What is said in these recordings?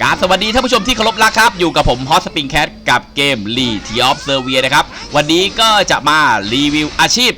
กราบสวัสดีท่านผู้ชมที่เคารพรักครับ อยู่กับผมฮอตสปริงแคทกับเกมลีทีออฟเซอร์เวียนะครับ วันนี้ก็จะมารีวิวอาชีพ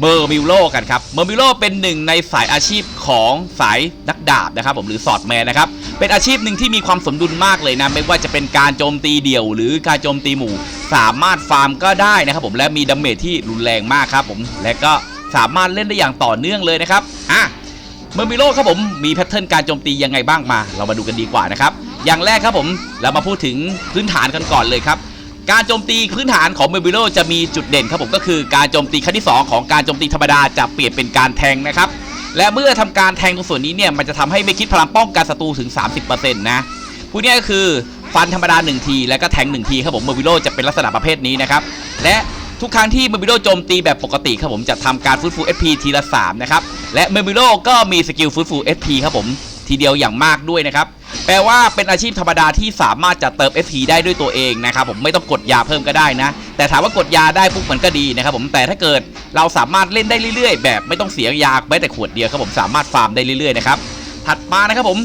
เมอร์มิโลกันครับเมอร์มิโลเป็นหนึ่งในสายอาชีพของสายนักดาบนะครับผมหรือสอดแมนนะครับ เป็นอาชีพหนึ่งที่มีความสมดุลมากเลยนะ ไม่ว่าจะเป็นการโจมตีเดี่ยว หรือการโจมตีหมู่ สามารถฟาร์มก็ได้นะครับผมและมีดาเมจที่รุนแรงมากครับผมและก็สามารถเล่นได้อย่างต่อเนื่องเลยนะครับอะเมอร์มิโลครับผมมีแพทเทิร์นการโจมตียังไงบ้างมา เรามาดูกันดีกว่านะครับ อย่างแรกครับผมเรามาพูดถึงพื้นฐานกันก่อนเลยครับการโจมตีพื้นฐานของเมอร์มิโลจะมีจุดเด่นครับผมก็คือการโจมตีขั้นที่ 2 ของการโจมตีธรรมดาจะเปลี่ยนเป็นการแทงนะครับและเมื่อทำการแทงตรงส่วนนี้เนี่ยมันจะทำให้ไม่คิดพลังป้องกันศัตรูถึง 30%นะพูดง่ายก็คือฟันธรรมดา 1 ทีแล้วก็แทง 1 ทีครับผมเมอร์มิโลจะเป็นลักษณะประเภทนี้นะครับและทุกครั้งที่เมอร์มิโลโจมตีแบบปกติครับผมจะทำการฟื้นฟู SP ทีละ3นะครับและเมอร์มิโลก็มีสกิลฟื้นฟู SP ครับผมทีเดียวอย่างมากด้วยนะครับ แปลว่าเป็นอาชีพธรรมดาที่สามารถจะเติม SP ได้ด้วยตัวเองนะครับผมไม่ต้องกดยาเพิ่มก็ได้นะ แต่ถามว่ากดยาได้ปุ๊บมันก็ดีนะครับผมแต่ถ้าเกิดเราสามารถเล่นได้เรื่อยๆ แบบไม่ต้องเสียยาแม้แต่ขวดเดียวครับผมสามารถฟาร์มได้เรื่อยๆนะครับถัดมานะครับผม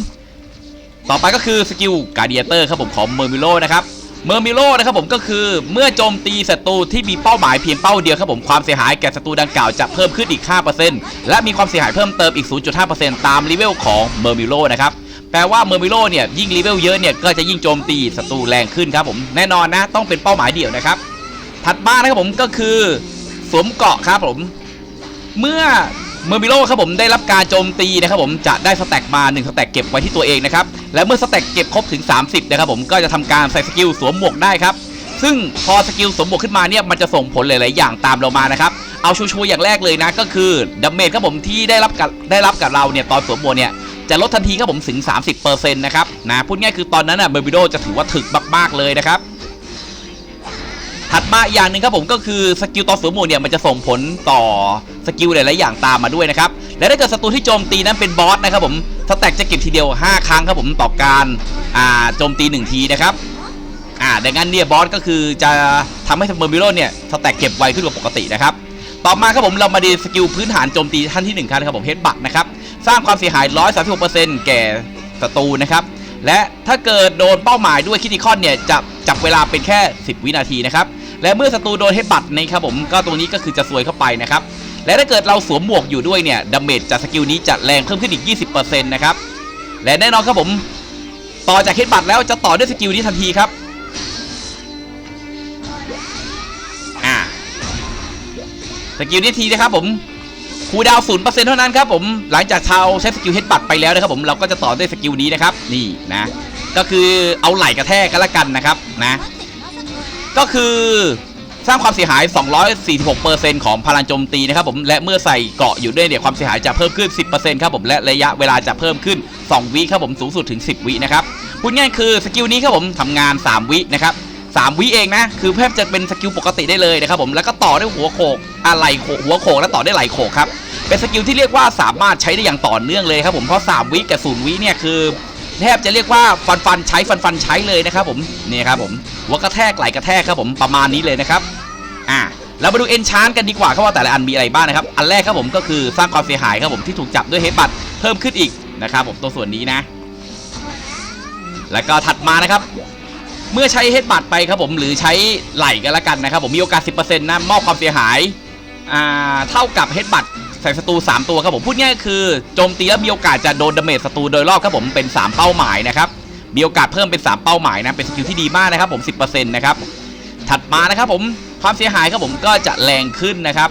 ต่อไปก็คือสกิลการเดียเตอร์ครับผมของเมอร์มิโลนะครับเมอร์มิโลนะครับผมก็คือเมื่อโจมตีศัตรูที่มีเป้าหมายเพียงเป้าเดียวครับผมความเสียหายแก่ศัตรูดังกล่าวจะเพิ่มขึ้นอีก 5%และมีความเสียหายเพิ่มเติมอีก 0.5%ตามเลเวลของเมอร์มิโลนะครับ แปลว่าเมอร์มิโลเนี่ยยิ่งเลเวลเยอะเนี่ยก็จะยิ่งโจมตีศัตรูแรงขึ้นครับผมแน่นอนนะต้องเป็นเป้าหมายเดียวนะครับ ถัดมานะครับผมก็คือสวมเกาะครับผม เมื่อเมอร์มิโลครับผมได้รับการโจมตีนะครับผมจะได้สแต็กมา1สแต็กเก็บไว้ที่ตัวเองนะครับและเมื่อสแต็กเก็บครบถึง 30นะครับผมก็จะทำการใส่สกิลสวมหมวกได้ครับซึ่งพอสกิลสวมหมวกขึ้นมาเนี่ยมันจะส่งผลหลาย ๆ อย่างตามเรามานะครับเอาชัวร์ๆอย่างแรกเลยนะก็คือดัมเมจครับผมที่ได้รับกับได้รับกับเราเนี่ยตอนสวมหมวกเนี่ย จะลดทันทีครับผมถึง 30%นะครับนะพูดง่ายคือตอนนั้นน่ะเมอร์มิโลจะถือว่าถึกมากๆเลยนะครับถัดมาอย่างหนึ่งครับผมก็คือสกิลต่อสวมหมวกเนี่ยมันจะส่งผลต่อสกิลหลายๆอย่างตามมาด้วยนะครับ และถ้าเกิดศัตรูที่โจมตีนั้นเป็นบอสนะครับผมสแต็กจะเก็บทีเดียว 5 ครั้งครับผมต่อการอ่าโจมตี 1 ทีนะครับอ่าดังนั้นเนี่ยบอสก็คือจะทำให้เมอร์มิโลเนี่ยสแต็กเก็บไวขึ้นกว่าปกตินะครับ ต่อมาครับผมเรามาดีสกิลพื้นฐานโจมตีท่านที่1ครับครับผมเฮดบัตนะครับ สร้างความเสียหาย 136%แก่ศัตรูนะครับ และถ้าเกิดโดนเป้าหมายด้วยคิติคอนเนี่ยจะจับเวลาเป็นแค่ 10 วินาทีนะครับ และเมื่อศัตรูโดนเฮดบัตในครับผมก็ตรงนี้ก็คือจะซวยเข้าไปนะครับ และถ้าเกิดเราสวมหมวกอยู่ด้วยเนี่ยดาเมจจากสกิลนี้จะแรงเพิ่มขึ้นอีก 20%นะครับ และแน่นอนครับผม ต่อจากเฮดบัตแล้วจะต่อด้วยสกิลนี้ทันทีครับอ่าสกิลนี้ทีนะครับผม คูดาวศูนย์เปอร์เซ็นต์เท่านั้นครับผมหลังจากชาวใช้สกิลเฮดบัตไปแล้วนะครับผมเราก็จะต่อด้วยสกิลนี้นะครับนี่นะก็คือเอาไหล่กระแทกกันละกันนะครับนะก็คือสร้างความเสียหาย 246%ของพลังโจมตีนะครับผม และเมื่อใส่เกราะอยู่ด้วยเนี่ยความเสียหายจะเพิ่มขึ้น 10%ครับผม และระยะเวลาจะเพิ่มขึ้น 2 วิครับผม สูงสุดถึง 10 วินะครับ พูดง่ายคือสกิลนี้ครับผมทำงาน 3 วินะครับ 3วิเองนะ คือแทบจะเป็นสกิลปกติได้เลยนะครับผมแล้วก็ต่อด้วยหัวโขกอะไรโขกหัวโขกแล้วต่อได้ไหลโขกครับเป็นสกิลที่เรียกว่าสามารถใช้ได้อย่างต่อเนื่องเลยครับผมเพราะ3วิกับ0วิเนี่ยคือแทบจะเรียกว่าฟันฟันใช้ฟันฟันใช้เลยนะครับผมนี่ครับผมหัวกระแทกไหลกระแทกครับผมประมาณนี้เลยนะครับอ่าเรามาดูเอนชานกันดีกว่าครับว่าแต่ละอันมีอะไรบ้างนะครับ อันแรกครับผมก็คือสร้างความเสียหายครับผมที่ถูกจับด้วยเฮดบัตเพิ่มขึ้นอีกนะครับผมตัวส่วนนี้นะ แล้วก็ถัดมานะครับ เมื่อใช้เฮดบัตไปครับผมหรือใช้ไหลกันละกันนะครับผมมีโอกาส 10%นะมอบความเสียหายอ่าเท่ากับเฮดบัตใส่ศัตรู3ตัวครับผมพูดง่ายคือโจมตีแล้วมีโอกาสจะโดนดาเมจศัตรูโดยรอบครับผมเป็น 3 เป้าหมายนะครับมีโอกาสเพิ่มเป็น 3 เป้าหมายนะเป็นสกิลที่ดีมากนะครับผม 10%นะครับถัดมานะครับผมความเสียหายครับผมก็จะแรงขึ้นนะครับ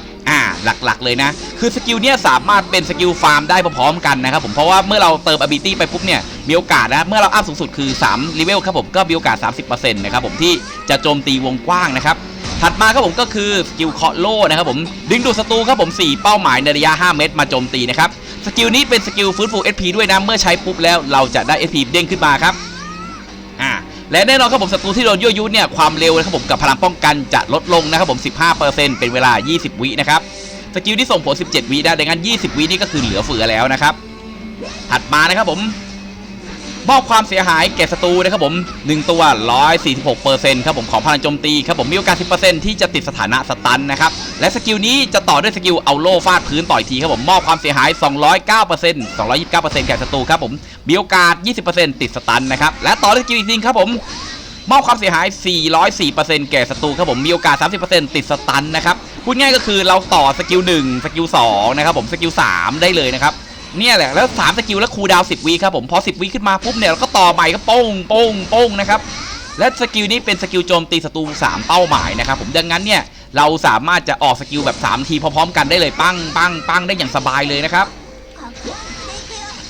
หลักๆ เลยนะ คือสกิลเนี้ยสามารถเป็นสกิลฟาร์มได้พร้อมๆกันนะครับผมเพราะว่าเมื่อเราเติม ability ไปปุ๊บเนี่ยมีโอกาสนะเมื่อเราอัพสูงสุดคือ3 level ครับผมก็มีโอกาส 30%นะครับผมที่จะโจมตีวงกว้างนะครับถัดมาครับผมก็คือสกิลเคาะโล่นะครับผมดึงดูดศัตรูครับผม 4 เป้าหมายในระยะ 5 เมตรมาโจมตีนะครับสกิลนี้เป็นสกิลฟื้นฟู SP ด้วยนะเมื่อใช้ปุ๊บแล้วเราจะได้ SP เด้งขึ้นมาครับอ่าและแน่นอนครับผมศัตรูที่โดนยั่วยุเนี่ยความเร็วนะครับผมกับพลังป้องกันจะลดลงนะครับผม 15%เป็นเวลา 20 วินะครับ สกิลที่ส่งผล 17 วิได้ดังนั้น 20 วินี่ก็คือเหลือเฟือแล้วนะครับ ถัดมานะครับผม มอบความเสียหายแก่ศัตรูนะครับผม 1 ตัว 146%ครับผมของพลังโจมตีครับผมมีโอกาส 10%ที่จะติดสถานะสตันนะครับ และสกิลนี้จะต่อด้วยสกิลเอาโล่ฟาดพื้นต่อยทีครับผมมอบความเสียหาย 209% 229%แก่ศัตรูครับผมมีโอกาส 20%ติดสตันนะครับและต่อด้วยสกิลอีกทีครับผม มอบความเสียหาย 404%แก่ศัตรูครับผมมีโอกาส 30%ติดสตันนะครับพูดง่ายก็คือเราต่อสกิล1สกิล2นะครับผมสกิล3ได้เลยนะครับเนี่ยแหละแล้ว3สกิลแล้วคูดาว10วิครับผมพอ 10วิขึ้นมาปุ๊บเนี่ยเราก็ต่อใหม่ก็โป้งโป้งโป้งนะครับและสกิลนี้เป็นสกิลโจมตีศัตรู3เป้าหมายนะครับผมดังนั้นเนี่ยเราสามารถจะออกสกิลแบบ 3 ทีพร้อมๆกันได้เลยปังปังปังได้อย่างสบายเลยนะครับ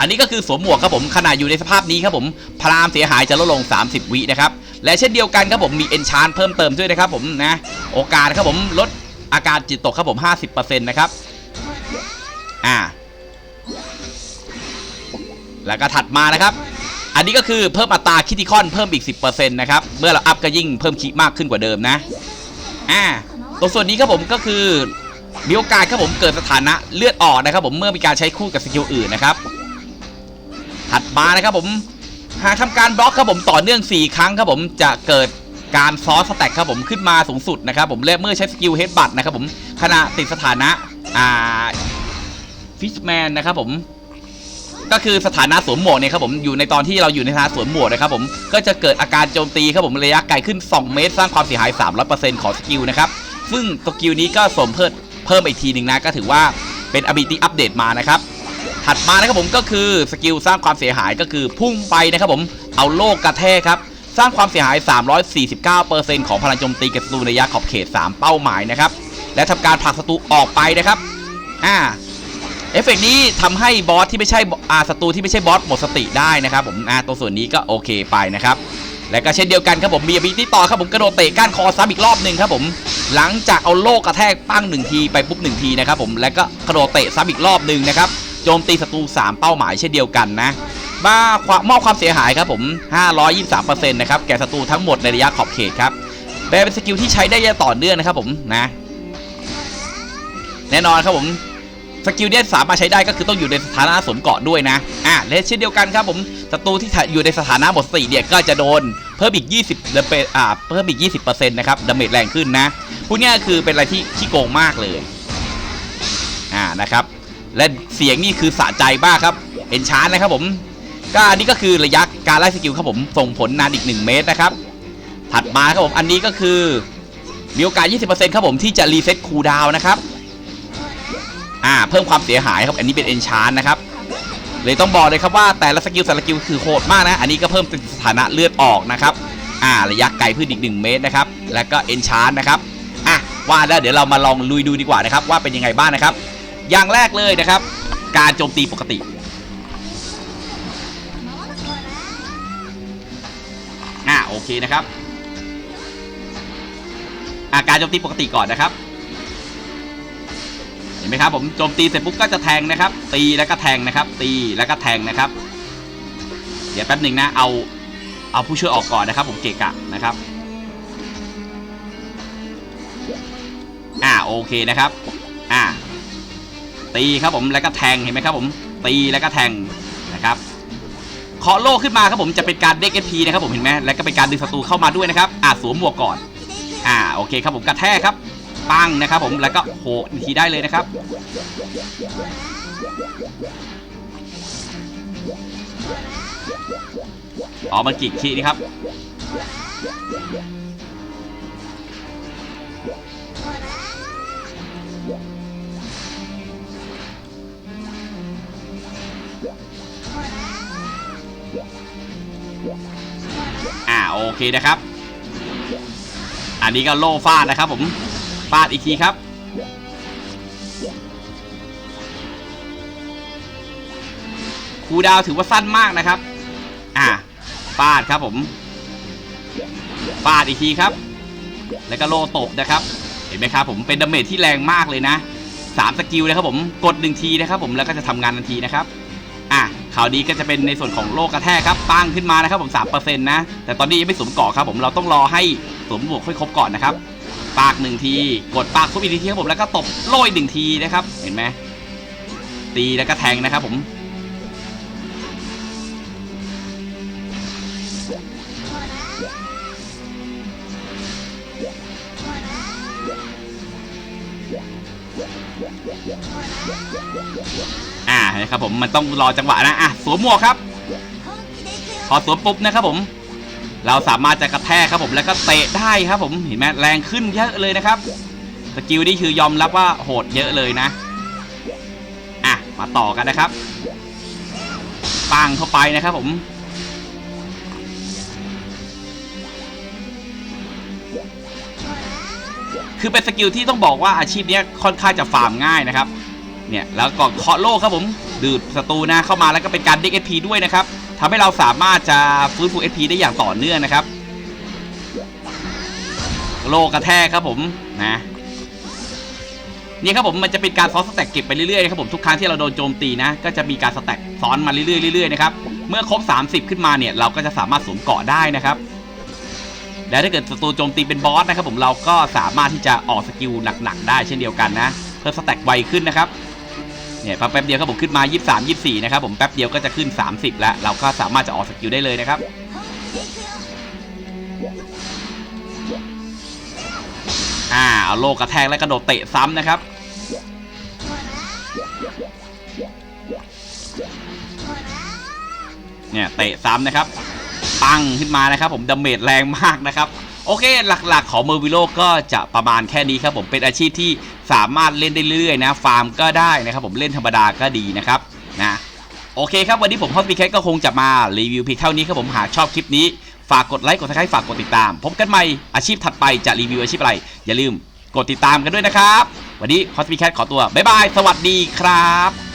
อันนี้ก็คือสวมหมวกครับผมขณะอยู่ในสภาพนี้ครับผมพลามเสียหายจะลดลง 30 วินะครับและเช่นเดียวกันครับผมมีเอนชานเพิ่มเติมด้วยนะครับผมนะโอกาสครับผมลดอาการจิตตกครับผม 50%นะครับอ่าแล้วก็ถัดมานะครับ อันนี้ก็คือเพิ่มอัตราคิติคอนเพิ่มอีก 10%นะครับเมื่อเราอัพก็ยิ่งเพิ่มคิมากขึ้นกว่าเดิมนะอ่าตรงส่วนนี้ครับผมก็คือมีโอกาสครับผมเกิดสถานะเลือดออกนะครับผมเมื่อมีการใช้คู่กับสกิลอื่นนะครับ ถัดมานะครับผมหากทำการบล็อกครับผมต่อเนื่อง 4 ครั้งครับผมจะเกิดการซอสสแต็กครับผมขึ้นมาสูงสุดนะครับผมและเมื่อใช้สกิลเฮดบัตนะครับผมขณะติดสถานะอ่าฟิชแมนนะครับผมก็คือสถานะสวมหมวกเนี่ยครับผมอยู่ในตอนที่เราอยู่ในสถานะสวมหมวกนะครับผมก็จะเกิดอาการโจมตีครับผมระยะไกลขึ้น 2 เมตร สร้างความเสียหาย 300%ของสกิลนะครับซึ่งสกิลนี้ก็สมเพิ่มเพิ่มอีกทีหนึ่งนะก็ถือว่าเป็น ability อัปเดตมานะครับ ถัดมานะครับผมก็คือสกิลสร้างความเสียหายก็คือพุ่งไปนะครับผมเอาโลกกระแทกครับสร้างความเสียหาย 349%ของพลังโจมตีกับศัตรูในระยะขอบเขต 3 เป้าหมายนะครับ และทำการผลักศัตรูออกไปนะครับ อ่า เอฟเฟกต์นี้ทำให้บอสที่ไม่ใช่อาศัตรูที่ไม่ใช่บอสหมดสติได้นะครับผมอ่าตัวส่วนนี้ก็โอเคไปนะครับ และก็เช่นเดียวกันครับผมมีอภิที่ต่อครับผมกระโดดเตะก้านคอซ้ำอีกรอบหนึ่งครับผม หลังจากเอาโลกกระแทกปั้งหนึ่งทีไปปุ๊บหนึ่งทีนะครับผม แล้วก็กระโดดเตะซ้ำอีกรอบหนึ่งนะครับ โจมตีศัตรู 3 เป้าหมายเช่นเดียวกันนะบ้าความมอบความเสียหายครับผม 523%นะครับ แก่ศัตรูทั้งหมดในระยะขอบเขตครับแปลเป็นสกิลที่ใช้ได้ยาต่อเนื่องนะครับผมนะ แน่นอนครับผมสกิลเนี่ยสามารถใช้ได้ก็คือต้องอยู่ในสถานะสมเกาะด้วยนะ อะและเช่นเดียวกันครับผมศัตรูที่อยู่ในสถานะหมดสติเนี่ยก็จะโดนเพิ่มอีก 20เดเปอ่าเพิ่มอีก 20%นะครับดาเมจแรงขึ้นนะพูดง่ายๆคือเป็นอะไรที่ขี้โกงมากเลย อ่านะครับ และเสียงนี่คือสะใจมากครับเอนชานนะครับผมก็อันนี้ก็คือระยะการไล่สกิลครับผมส่งผลนานอีก 1 เมตรนะครับ ถัดมาครับผมอันนี้ก็คือมีโอกาส 20%ครับผมที่จะรีเซ็ตคูลดาวน์นะครับอ่าเพิ่มความเสียหายครับ อันนี้เป็นเอนชานนะครับเลยต้องบอกเลยครับว่าแต่ละสกิลแต่ละสกิลคือโหดมากนะ อันนี้ก็เพิ่มเป็นสถานะเลือดออกนะครับอ่าระยะไกลพืชอีก 1 เมตรนะครับ แล้วก็เอนชานนะครับอะว่าแล้วเดี๋ยวเรามาลองลุยดูดีกว่านะครับว่าเป็นยังไงบ้างนะครับ อย่างแรกเลยนะครับ การโจมตีปกติ อ่าโอเคนะครับอาการโจมตีปกติก่อนนะครับ เห็นไหมครับผมโจมตีเสร็จปุ๊บก็จะแทงนะครับ ตีแล้วก็แทงนะครับ ตีแล้วก็แทงนะครับ เดี๋ยวแป๊บหนึ่งนะเอาเอาผู้ช่วยออกก่อนนะครับ ผมเกะกะนะครับอ่าโอเคนะครับ อ่า ตีครับผมแล้วก็แทงเห็นไหมครับผมตีแล้วก็แทงนะครับเคาะโล่ขึ้นมาครับผมจะเป็นการเด็กเอพีนะครับผมเห็นไหมแล้วก็เป็นการดึงศัตรูเข้ามาด้วยนะครับอ่าสวมหมวกก่อนอ่าโอเคครับผมกระแทกครับปังนะครับผมแล้วก็โหอีกทีได้เลยนะครับอ๋อมันกี่ทีนี่ครับ เคนะครับ อันนี้ก็โล่ฟาดนะครับผมฟาดอีกทีครับ คูดาวถือว่าสั้นมากนะครับ อ่าฟาดครับผมฟาดอีกทีครับ แล้วก็โล่ตบนะครับ เห็นไหมครับผมเป็นดาเมจที่แรงมากเลยนะสามสกิลนะครับผม กดหนึ่งทีนะครับผมแล้วก็จะทำงานทันทีนะครับ ข่าวดีก็จะเป็นในส่วนของโลกกระแทกครับปังขึ้นมานะครับผม3%นะแต่ตอนนี้ยังไม่สมเกาะครับผมเราต้องรอให้สมบวกค่อยครบก่อนนะครับปากหนึ่งทีกดปากทุบอีกทีครับผมแล้วก็ตบโรยหนึ่งทีนะครับ เห็นไหมตีแล้วก็แทงนะครับผมเนะครับผมมันต้องรอจังหวะนะอะสวมหมวกครับ พอสวมปุ๊บนะครับผม เราสามารถจะกระแทกครับผมแล้วก็เตะได้ครับผมเห็นไหมแรงขึ้นเยอะเลยนะครับสกิลนี่คือยอมรับว่าโหดเยอะเลยนะอะมาต่อกันนะครับปังเข้าไปนะครับผมคือเป็นสกิลที่ต้องบอกว่าอาชีพเนี้ยค่อนข้างจะฟาร์มง่ายนะครับ เนี่ยแล้วก็เคาะโล่ครับผมดูดศัตรูนะเข้ามาแล้วก็เป็นการเด็ก SP ด้วยนะครับทำให้เราสามารถจะฟื้นฟู SP ได้อย่างต่อเนื่องนะครับ โลกระแทกครับผมนะนี่ครับผมมันจะเป็นการซ้อนสแต็กเก็บไปเรื่อยๆนะครับผมทุกครั้งที่เราโดนโจมตีนะ ก็จะมีการสแต็กซ้อนมาเรื่อยๆเรื่อยๆนะครับเมื่อครบ 30 ขึ้นมาเนี่ยเราก็จะสามารถสวมเกาะได้นะครับแล้วถ้าเกิดศัตรูโจมตีเป็นบอสนะครับผมเราก็สามารถที่จะออกสกิลหนักๆได้เช่นเดียวกันนะ เพิ่มสแต็กไวขึ้นนะครับ เนี่ยแป๊บเดียวครับผมขึ้นมา 23 24 นะครับผมแป๊บเดียวก็จะขึ้น 30 แล้ว เราก็สามารถจะออกสกิลได้เลยนะครับอ่าเอาโลกกระแทกและกระโดดเตะซ้ำนะครับเนี่ยเตะซ้ำนะครับ ปังขึ้นมานะครับ ผมดาเมจแรงมากนะครับ โอเค หลักๆ ของเมอร์วิโลก็จะประมาณแค่นี้ครับผมเป็นอาชีพที่สามารถเล่นได้เรื่อยๆนะฟาร์มก็ได้นะครับผมเล่นธรรมดาก็ดีนะครับนะโอเคครับวันนี้ผมฮอสปีแคทก็คงจะมารีวิวเพียงเท่านี้ครับผมหากชอบคลิปนี้ฝากกดไลค์กดซับสไครต์ฝากกดติดตาม พบกันใหม่อาชีพถัดไปจะรีวิวอาชีพอะไร อย่าลืมกดติดตามกันด้วยนะครับ วันนี้ฮอสปีแคทขอตัวบ๊ายบาย สวัสดีครับ